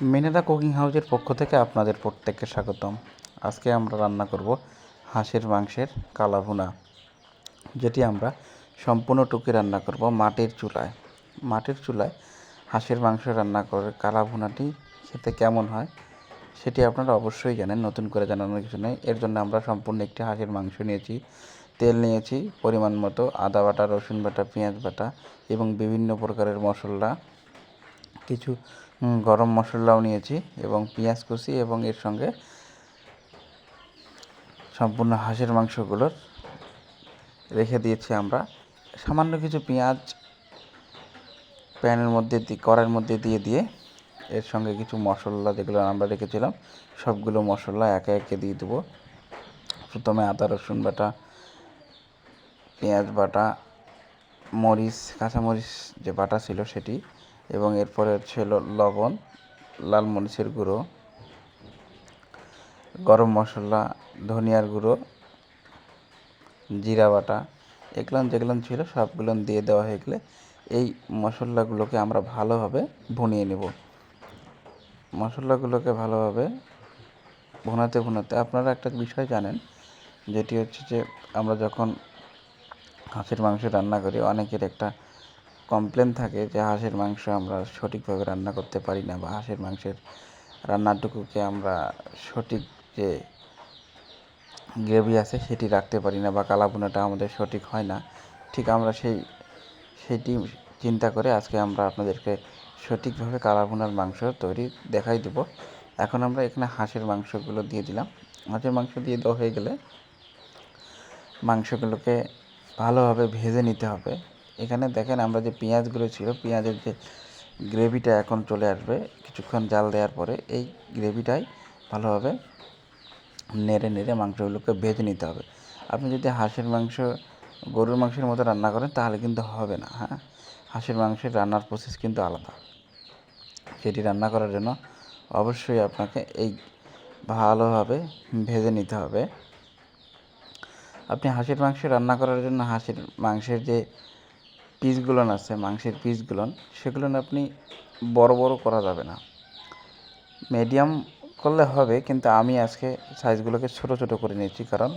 মিনেরা cooking হাউসের পক্ষ থেকে আপনাদের প্রত্যেককে স্বাগতম। আজকে আমরা রান্না করব হাঁসের মাংসের কালা ভুনা যেটি আমরা সম্পূর্ণ টুকি রান্না করব মাটির চুলায়। মাটির চুলায় হাঁসের মাংস রান্না করে কালাভুনাটি খেতে কেমন হয় সেটি আপনারা অবশ্যই জানেন, নতুন করে জানানোর কিছু নেই। এর জন্য আমরা সম্পূর্ণ একটি হাঁসের মাংস নিয়েছি। তেল নিয়েছি, পরিমাণ মতো আদা বাটা, রসুন বাটা, পেঁয়াজ বাটা এবং বিভিন্ন প্রকারের মশলা, কিছু গরম মশলাও নিয়েছি এবং পেঁয়াজ কুচি এবং এর সঙ্গে সম্পূর্ণ হাঁসের মাংসগুলোর রেখে দিয়েছি আমরা। সামান্য কিছু পেঁয়াজ প্যানের মধ্যে কড়াইয়ের মধ্যে দিয়ে দিয়ে এর সঙ্গে কিছু মশলা যেগুলো আমরা রেখেছিলাম, সবগুলো মশলা একে একে দিয়ে দেবো। প্রথমে আদা, রসুন বাটা, পেঁয়াজ বাটা, মরিচ, কাঁচামরিচ যে বাটা ছিল সেটি এবং এরপরে ছিল লবণ, লাল মরিচের গুঁড়ো, গরম মশলা, ধনিয়ার গুঁড়ো, জিরা বাটা এগুলো যেগুলো ছিল সবগুলো দিয়ে দেওয়া হয়ে গেলে এই মশলাগুলোকে আমরা ভালোভাবে ভুনিয়ে নেব। মশলাগুলোকে ভালোভাবে ভুনাতে ভুনাতে আপনারা একটা বিষয় জানেন, যেটি হচ্ছে যে আমরা যখন হাঁসের মাংস রান্না করি, অনেকের একটা কমপ্লেন থাকে যে হাঁসের মাংস আমরা সঠিকভাবে রান্না করতে পারি না বা হাঁসের মাংসের রান্নাটুকুকে আমরা সঠিক যে গ্রেভি আছে সেটি রাখতে পারি না বা কালাভুনাটা আমাদের সঠিক হয় না। ঠিক আমরা সেই, সেটি চিন্তা করে আজকে আমরা আপনাদেরকে সঠিকভাবে কালাভুনার মাংস তৈরি দেখাই দেবো। এখন আমরা এখানে হাঁসের মাংসগুলো দিয়ে দিলাম। হাঁসের মাংস দিয়ে দেওয়া হয়ে গেলে মাংসগুলোকে ভালোভাবে ভেজে নিতে হবে। এখানে দেখেন আমরা যে পেঁয়াজগুলো ছিল, পেঁয়াজের যে গ্রেভিটা এখন চলে আসবে, কিছুক্ষণ জাল দেওয়ার পরে এই গ্রেভিটাই ভালোভাবে নেড়ে নেড়ে মাংসগুলোকে ভেজে নিতে হবে। আপনি যদি হাঁসের মাংস, গরুর মাংসের মতো রান্না করেন, তাহলে কিন্তু হবে না হ্যাঁ? হাঁসের মাংসের রান্নার প্রসেস কিন্তু আলাদা। সেটি রান্না করার জন্য অবশ্যই আপনাকে এই ভালোভাবে ভেজে নিতে হবে। আপনি হাঁসের মাংস রান্না করার জন্য হাঁসের মাংসের যে পিসগুলো আছে, মাংসের পিসগুলো সেগুলো আপনি বড় বড় করা যাবে না। মিডিয়াম করলে হবে, কিন্তু আমি আজকে সাইজগুলোকে ছোট ছোট করে নিয়েছি, কারণ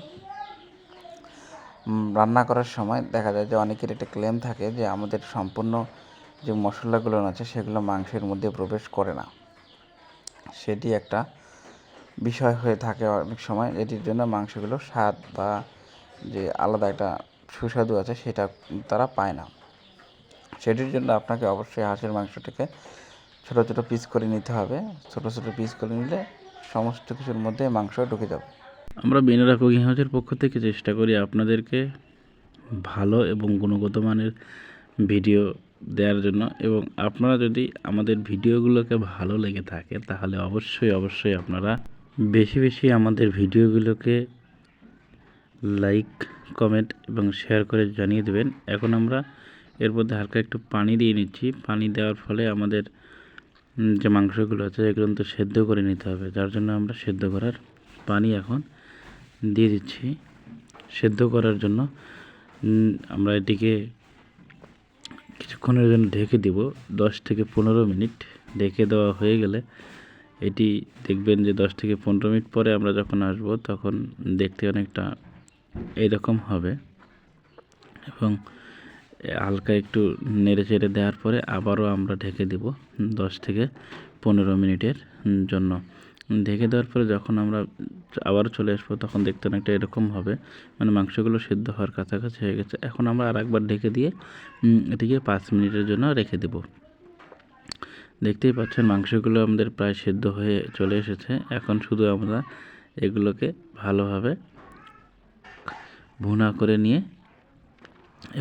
রান্না করার সময় দেখা যায় যে অনেকের একটা ক্লেম থাকে যে আমাদের সম্পূর্ণ যে মশলাগুলো আছে, সেগুলো মাংসের মধ্যে প্রবেশ করে না। সেটি একটা বিষয় হয়ে থাকে অনেক সময়, এটির জন্য মাংসগুলো স্বাদ বা যে আলাদা একটা সুস্বাদু আছে, সেটা তারা পায় না। সেটির জন্য আপনাকে অবশ্যই হাঁসের মাংসটাকে ছোটো ছোটো পিস করে নিতে হবে। ছোটো ছোটো পিস করে নিলে সমস্ত কিছুর মধ্যে মাংস ঢুকে যাবে। আমরা বিনোরা কুকিং হাউসের পক্ষ থেকে চেষ্টা করি আপনাদেরকে ভালো এবং গুণগত মানের ভিডিও দেওয়ার জন্য এবং আপনারা যদি আমাদের ভিডিওগুলোকে ভালো লেগে থাকে তাহলে অবশ্যই অবশ্যই আপনারা বেশি বেশি আমাদের ভিডিওগুলোকে লাইক, কমেন্ট এবং শেয়ার করে জানিয়ে দেবেন। এখন আমরা এর মধ্যে হালকা একটু পানি দিয়ে নিচ্ছি। পানি দেওয়ার ফলে আমাদের যে মাংসগুলো আছে, এগুলো তো সেদ্ধ করে নিতে হবে। যার জন্য আমরা সেদ্ধ করার পানি এখন দিয়ে দিচ্ছি। সেদ্ধ করার জন্য আমরা এটিকে কিছুক্ষণের জন্য ঢেকে দিব। দশ থেকে পনেরো মিনিট ঢেকে দেওয়া হয়ে গেলে এটি দেখবেন যে দশ থেকে পনেরো মিনিট পরে আমরা যখন আসব, তখন দেখতে অনেকটা এইরকম হবে। এবং হালকা একটু নেড়ে চেড়ে দেওয়ার পরে আবারও আমরা ঢেকে দেব দশ থেকে পনেরো মিনিটের জন্য। ঢেকে দেওয়ার পরে যখন আমরা আবারও চলে আসব তখন দেখতে অনেকটা এরকম হবে। মানে মাংসগুলো সেদ্ধ হওয়ার কাছাকাছি হয়ে গেছে। এখন আমরা আর একবার ঢেকে দিয়ে এটিকে পাঁচ মিনিটের জন্য রেখে দেব। দেখতেই পাচ্ছেন মাংসগুলো আমাদের প্রায় সেদ্ধ হয়ে চলে এসেছে। এখন শুধু আমরা এগুলোকে ভালোভাবে ভুনা করে নিয়ে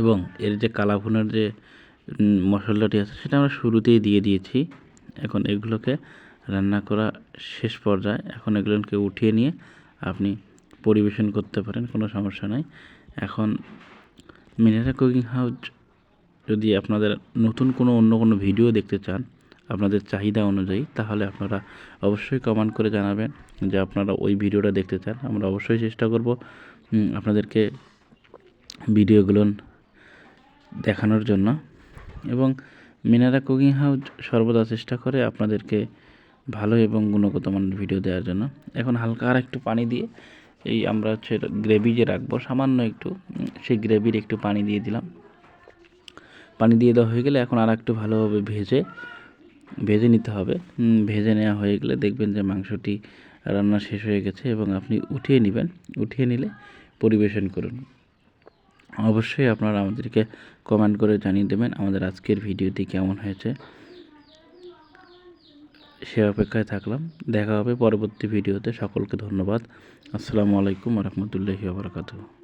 এবং এর যে কালাভুনার যে মশলাটি আছে, সেটা আমরা শুরুতেই দিয়ে দিয়েছি। এখন এগুলোকে রান্না করা শেষ পর্যায়ে, এখন এগুলোকে উঠিয়ে নিয়ে আপনি পরিবেশন করতে পারেন, কোনো সমস্যা নাই। এখন মিনারা কুকিং হাউস যদি আপনাদের নতুন কোনো, অন্য কোনো ভিডিও দেখতে চান আপনাদের চাহিদা অনুযায়ী, তাহলে আপনারা অবশ্যই কমেন্ট করে জানাবেন যে আপনারা ওই ভিডিওটা দেখতে চান। আমরা অবশ্যই চেষ্টা করব আপনাদেরকে ভিডিওগুলো দেখানোর জন্য। এবং মিনারা কুকিং হাউস সর্বদা চেষ্টা করে আপনাদেরকে ভালো এবং গুণগত মানের ভিডিও দেওয়ার জন্য। এখন হালকা আর একটু পানি দিয়ে এই আমরা হচ্ছে গ্রেভি যে রাখব, সামান্য একটু সেই গ্রেভির একটু পানি দিয়ে দিলাম। পানি দিয়ে দেওয়া হয়ে গেলে এখন আর একটু ভালোভাবে ভেজে ভেজে নিতে হবে। ভেজে নেওয়া হয়ে গেলে দেখবেন যে মাংসটি রান্না শেষ হয়ে গেছে এবং আপনি উঠিয়ে নেবেন। উঠিয়ে নিলে পরিবেশন করুন। অবশ্যই আপনারা আমাদেরকে কমেন্ট করে জানিয়ে দেবেন আমাদের আজকের ভিডিওটি কেমন হয়েছে। সে অপেক্ষায় থাকলাম। দেখা হবে পরবর্তী ভিডিওতে। সকলকে ধন্যবাদ। আসসালামু আলাইকুম রহমতুল্লাহি বারকাতুহ।